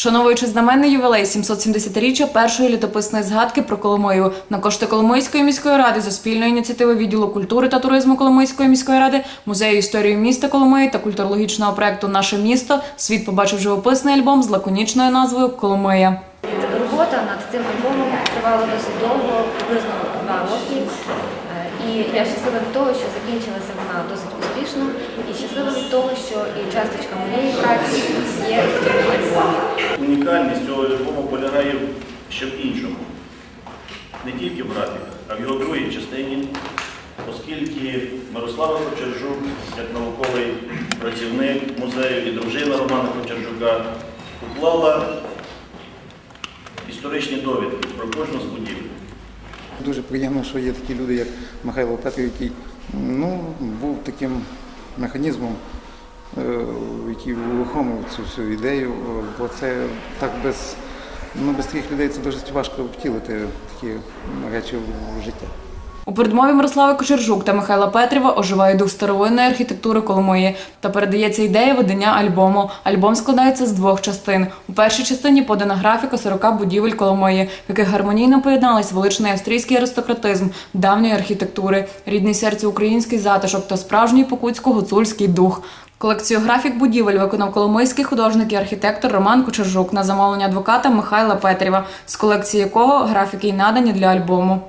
Вшановуючи знаменний ювілей 770-річчя першої літописної згадки про Коломию на кошти Коломийської міської ради за спільної ініціативи відділу культури та туризму Коломийської міської ради, музею історії міста Коломиї та культурологічного проекту Наше місто світ побачив живописний альбом з лаконічною назвою Коломия. Робота над цим альбомом тривала досить довго, приблизно два роки. Е, І я щаслива від того, що закінчилася вона досить успішно, і щаслива від того, що і часточка моєї праці є в цьому альбомі. Унікальність цього альбому полягає ще в іншому. Не тільки в графіках, а в його другій частині, оскільки Мирослава Кочержук, як науковий працівник музею і дружина Романа Кочержука, уклала історичні довідки про кожну з будівель. Дуже приємно, що є такі люди, як Михайло Петрів, який ну, був таким механізмом, е, який вихомив цю всю ідею, бо це так без, ну, без таких людей це дуже важко втілити такі речі в життя. У передмові Мирослави Кочержук та Михайла Петрєва оживає дух старовинної архітектури Коломиї та передається ідея видання альбому. Альбом складається з двох частин. У першій частині подана графіка 40 будівель Коломиї, в яких гармонійно поєднались величний австрійський аристократизм давньої архітектури, рідний серцю український затишок та справжній покутсько-гуцульський дух. Колекцію графік будівель виконав коломийський художник і архітектор Роман Кочержук на замовлення адвоката Михайла Петрєва, з колекції якого графіки й надані для альбому.